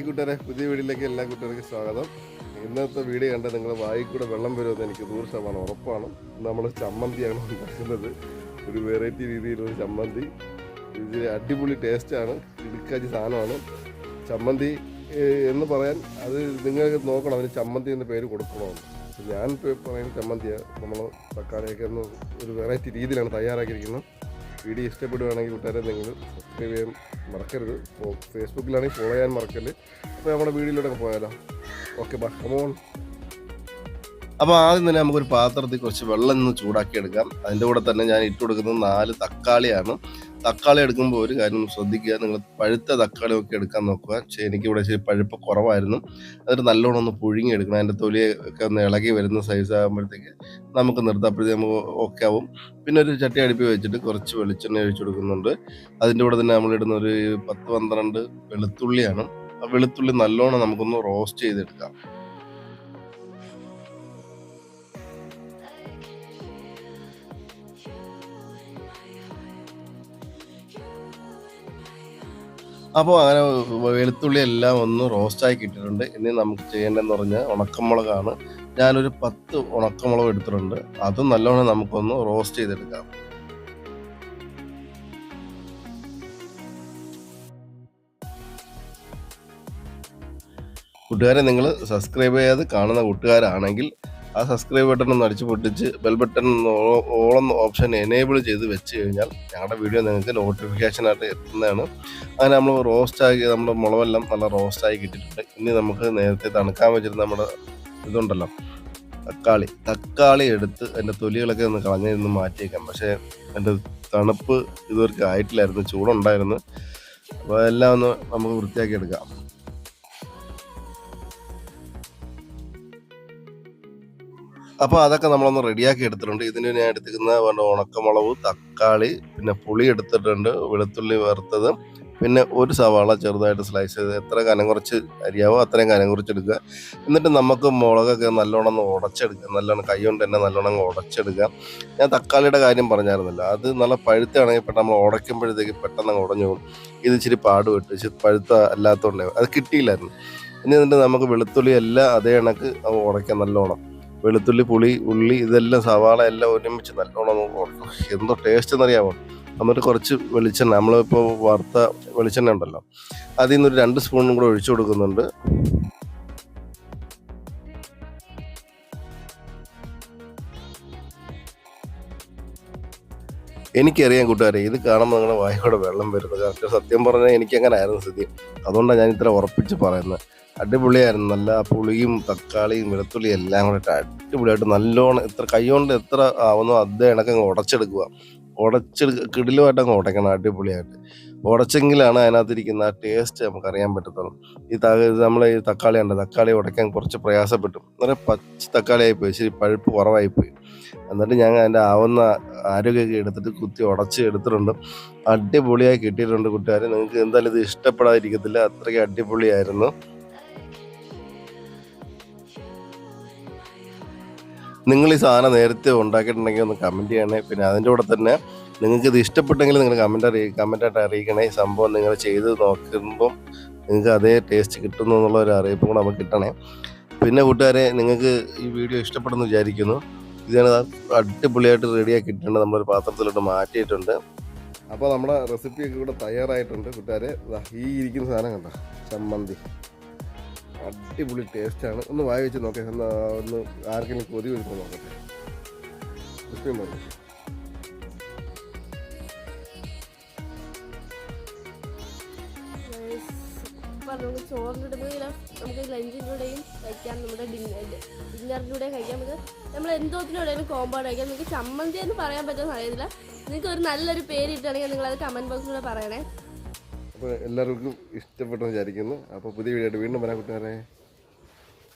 Hi കൂട്ടുകാരെ പുതിയ വീഡിയോയിലേക്ക് എല്ലാ കൂട്ടുകാർക്കും സ്വാഗതം. ഇന്നത്തെ വീഡിയോ കണ്ട് നിങ്ങൾ വായി കൂടെ വെള്ളം വരുമെന്ന് എനിക്ക് നൂറ് ശതമാനം ഉറപ്പാണ്. നമ്മൾ ചമ്മന്തിയാണ് ഉണ്ടാക്കുന്നത്. ഒരു വെറൈറ്റി രീതിയിലുള്ള ചമ്മന്തി. ഇത് അടിപൊളി ടേസ്റ്റാണ് ഇടുക്കാച്ചി സാധനമാണ്. ചമ്മന്തി എന്ന് പറയാൻ അത് നിങ്ങൾക്ക് നോക്കണം അതിന് ചമ്മന്തി എന്ന പേര് കൊടുക്കണമെന്ന്. ഞാൻ പറയുന്ന ചമ്മന്തിയാണ് നമ്മൾ തക്കാളിയൊക്കെ ഒന്ന് ഒരു വെറൈറ്റി രീതിയിലാണ് തയ്യാറാക്കിയിരിക്കുന്നത്. വീഡിയോ ഇഷ്ടപ്പെടുകയാണെങ്കിൽ കൂട്ടുകാരെ നിങ്ങൾ സബ്സ്ക്രൈബ് ചെയ്യാൻ മറക്കരുത്. ഫേസ്ബുക്കിലാണെങ്കിൽ ഫോളോ ചെയ്യാൻ മറക്കരുത്. അപ്പോൾ നമ്മുടെ വീഡിയോയിലൂടെ പോയാലോ? ഓക്കെ ബാ കമോൺ അപ്പോൾ ആദ്യം തന്നെ നമുക്കൊരു പാത്രത്തിൽ കുറച്ച് വെള്ളം ഒന്ന് ചൂടാക്കി എടുക്കാം അതിന്റെ കൂടെ തന്നെ ഞാൻ ഇട്ട് കൊടുക്കുന്നത് നാല് തക്കാളിയാണ്. തക്കാളി എടുക്കുമ്പോൾ ഒരു കാര്യം ശ്രദ്ധിക്കുക. നിങ്ങൾ പഴുത്ത തക്കാളി ഒക്കെ എടുക്കാൻ നോക്കുക. പക്ഷേ എനിക്കിവിടെ ശരി പഴുപ്പ് കുറവായിരുന്നു. അതൊരു നല്ലോണം ഒന്ന് പുഴുങ്ങി എടുക്കണം. അതിന്റെ തൊലിയൊക്കെ ഒന്ന് ഇളകി വരുന്ന സൈസ് ആകുമ്പോഴത്തേക്ക് നമുക്ക് നിർത്താപ്പോഴത്തേക്ക് നമുക്ക് ഓക്കെ ആവും. പിന്നെ ഒരു ചട്ടി അടുപ്പി വെച്ചിട്ട് കുറച്ച് വെളിച്ചെണ്ണ ഒഴിച്ചു കൊടുക്കുന്നുണ്ട്. അതിന്റെ കൂടെ തന്നെ നമ്മളിടുന്ന ഒരു പത്ത് പന്ത്രണ്ട് വെളുത്തുള്ളിയാണ്. ആ വെളുത്തുള്ളി നല്ലോണം നമുക്കൊന്ന് റോസ്റ്റ് ചെയ്തെടുക്കാം. അപ്പോൾ അങ്ങനെ വെളുത്തുള്ളി എല്ലാം ഒന്ന് റോസ്റ്റായി കിട്ടിയിട്ടുണ്ട്. ഇനി നമുക്ക് ചെയ്യേണ്ടതെന്ന് പറഞ്ഞാൽ ഉണക്കമുളകാണ്. ഞാനൊരു പത്ത് ഉണക്കമുളക് എടുത്തിട്ടുണ്ട്. അതും നല്ലോണം നമുക്കൊന്ന് റോസ്റ്റ് ചെയ്തെടുക്കാം. കൂട്ടുകാരെ നിങ്ങൾ സബ്സ്ക്രൈബ് ചെയ്യാതെ കാണുന്ന കൂട്ടുകാരാണെങ്കിൽ ആ സബ്സ്ക്രൈബ് ബട്ടൺ ഒന്ന് അടിച്ച് പൊട്ടിച്ച് ബെൽ ബട്ടൺ ഓളം ഓപ്ഷൻ എനേബിൾ ചെയ്ത് വെച്ച് കഴിഞ്ഞാൽ ഞങ്ങളുടെ വീഡിയോ നിങ്ങൾക്ക് നോട്ടിഫിക്കേഷനായിട്ട് എത്തുന്നതാണ്. അങ്ങനെ നമ്മൾ റോസ്റ്റ് ആക്കി നമ്മുടെ മുളവെല്ലാം നല്ല റോസ്റ്റ് ആയി കിട്ടിയിട്ടുണ്ട്. ഇനി നമുക്ക് നേരത്തെ തണുക്കാൻ വെച്ചിരുന്ന നമ്മുടെ ഇതുണ്ടല്ലോ തക്കാളി. തക്കാളി എടുത്ത് അതിന്റെ തൊലികളൊക്കെ ഒന്ന് കളഞ്ഞിരുന്ന് മാറ്റിയേക്കാം. പക്ഷേ അതിന്റെ തണുപ്പ് ഇതുവരെ ആയിട്ടില്ലായിരുന്നു ചൂടുണ്ടായിരുന്നു. അപ്പോൾ എല്ലാം ഒന്ന് നമുക്ക് വൃത്തിയാക്കി എടുക്കാം. അപ്പോൾ അതൊക്കെ നമ്മളൊന്ന് റെഡിയാക്കി എടുത്തിട്ടുണ്ട്. ഇതിന് ഞാൻ എടുത്തിരിക്കുന്ന ഉണക്കമുളക് തക്കാളി പിന്നെ പുളി എടുത്തിട്ടുണ്ട് വെളുത്തുള്ളി വറുത്തത്. പിന്നെ ഒരു സവാള ചെറുതായിട്ട് സ്ലൈസ് ചെയ്ത് എത്ര കനം കുറച്ച് അരിയാവോ അത്രയും കനം കുറച്ചെടുക്കുക. എന്നിട്ട് നമുക്ക് മുളകൊക്കെ നല്ലോണം ഉടച്ചെടുക്കുക. നല്ലോണം കൈ കൊണ്ട് തന്നെ നല്ലോണം ഉടച്ചെടുക്കുക. ഞാൻ തക്കാളിയുടെ കാര്യം പറഞ്ഞായിരുന്നല്ലോ. അത് നല്ല പഴുത്താണെങ്കിൽ പെട്ടെന്ന് നമ്മൾ ഉടയ്ക്കുമ്പോഴത്തേക്ക് പെട്ടെന്ന് അങ്ങ് ഉടഞ്ഞു പോകും. ഇത് ഇച്ചിരി പാടുപെട്ട്. ഇച്ചിരി പഴുത്ത അല്ലാത്തതുകൊണ്ടേ അത് കിട്ടിയില്ലായിരുന്നു. ഇനി എന്നിട്ട് നമുക്ക് വെളുത്തുള്ളി എല്ലാം അതേ കണക്ക് അങ്ങ് ഉടയ്ക്കാം. നല്ലോണം. വെളുത്തുള്ളി പുളി ഉള്ളി ഇതെല്ലാം സവാള എല്ലാം ഒരുമിച്ച് നല്ലോണം എന്തോ ടേസ്റ്റ് എന്നറിയാമോ എന്നിട്ട് കുറച്ച് വെളിച്ചെണ്ണ നമ്മളിപ്പോൾ വറുത്ത വെളിച്ചെണ്ണ ഉണ്ടല്ലോ. അതിൽ നിന്ന് ഒരു രണ്ട് സ്പൂണും കൂടെ ഒഴിച്ചു കൊടുക്കുന്നുണ്ട്. എനിക്കറിയാം കൂട്ടുകാരെ ഇത് കാണുമ്പോൾ നിങ്ങളുടെ വായോടെ വെള്ളം വരുന്നത് കറക്റ്റ് സത്യം പറഞ്ഞാൽ എനിക്കങ്ങനെ ആയിരുന്നു സ്ഥിതി. അതുകൊണ്ടാണ് ഞാൻ ഇത്ര ഉറപ്പിച്ച് പറയുന്നത് അടിപൊളിയായിരുന്നു. നല്ല പുളിയും തക്കാളിയും വെളുത്തുള്ളിയും എല്ലാം കൂടെ അടിപൊളിയായിട്ട് നല്ലോണം എത്ര കൈകൊണ്ട് എത്ര ആവുന്നോ അതേ കണക്കങ്ങ് ഉടച്ചെടുക്കുക ഉടച്ചെടുക്ക കിടിലുമായിട്ട് അങ്ങ് ഉടയ്ക്കണം അടിപൊളിയായിട്ട്. ഉടച്ചെങ്കിലാണ് അതിനകത്തിരിക്കുന്ന ആ ടേസ്റ്റ് നമുക്ക് അറിയാൻ പറ്റത്തുള്ളൂ. ഈ നമ്മൾ ഈ തക്കാളി ഉണ്ട് തക്കാളി ഉടയ്ക്കാൻ കുറച്ച് പ്രയാസപ്പെട്ടു. അന്നേരം പച്ച തക്കാളിയായി പോയി ശരി പഴുപ്പ് കുറവായി പോയി എന്നിട്ട് ഞാൻ അതിന്റെ ആവുന്ന ആരോഗ്യമൊക്കെ എടുത്തിട്ട് കുത്തി ഉടച്ച് എടുത്തിട്ടുണ്ട്. അടിപൊളിയായി കിട്ടിയിട്ടുണ്ട് കൂട്ടുകാരെ. നിങ്ങൾക്ക് എന്തായാലും ഇത് ഇഷ്ടപ്പെടാതിരിക്കത്തില്ല. അത്രയ്ക്ക് അടിപൊളിയായിരുന്നു. നിങ്ങൾ ഈ സാധനം നേരത്തെ ഉണ്ടാക്കിയിട്ടുണ്ടെങ്കിൽ ഒന്ന് കമന്റ് ചെയ്യണേ. പിന്നെ അതിന്റെ കൂടെ തന്നെ നിങ്ങൾക്ക് ഇത് ഇഷ്ടപ്പെട്ടെങ്കിൽ നിങ്ങൾ കമന്റ് അറിയി കമന്റായിട്ട് അറിയിക്കണേ. ഈ സംഭവം നിങ്ങൾ ചെയ്ത് നോക്കുമ്പം നിങ്ങൾക്ക് അതേ ടേസ്റ്റ് കിട്ടുന്നു എന്നുള്ള ഒരു അറിയിപ്പ് കൂടെ നമുക്ക് കിട്ടണേ. പിന്നെ കൂട്ടുകാരെ നിങ്ങൾക്ക് ഈ വീഡിയോ ഇഷ്ടപ്പെടുന്നു വിചാരിക്കുന്നു. ഇതാണ് അടിപൊളിയായിട്ട് റെഡിയാക്കി ഇട്ടിട്ടുണ്ട്. നമ്മളൊരു പാത്രത്തിലോട്ട് മാറ്റിയിട്ടുണ്ട്. അപ്പോൾ നമ്മുടെ റെസിപ്പിയൊക്കെ ഇവിടെ തയ്യാറായിട്ടുണ്ട്. കൂട്ടുകാരെ ഈ ഇരിക്കുന്ന സാധനം കണ്ട? ചമ്മന്തി. അടിപൊളി ടേസ്റ്റാണ് ഒന്ന് വായി വെച്ച് നോക്കേ. ഒന്ന് ആർക്കെങ്കിലും കൊതി വരുമ്പോൾ നോക്കട്ടെ. പറഞ്ഞു നമുക്ക് ചോറിന്റെ കൂടെ നമുക്ക് ലഞ്ചിന്റെയും കഴിക്കാം. നമ്മുടെ ഡിന്നർ ഡിന്നറിന്റെ കൂടെ കഴിക്കാം. നമുക്ക് നമ്മൾ എന്തോത്തിനൂടെയും കോമ്പൗണ്ട് കഴിക്കാം. നിങ്ങൾക്ക് ചമ്മന്തി എന്ന് പറയാൻ പറ്റുമെന്ന് അറിയത്തില്ല നിങ്ങൾക്ക് ഒരു നല്ലൊരു പേര് ഇട്ടാണെങ്കിൽ നിങ്ങൾ അത് കമന്റ് ബോക്സിലൂടെ പറയണേ. അപ്പോൾ എല്ലാവർക്കും ഇഷ്ടപ്പെട്ടെന്ന് വിചാരിക്കുന്നു. അപ്പോൾ പുതിയ വീഡിയോ വീണ്ടും വരാൻ കൂട്ടുകാരെ.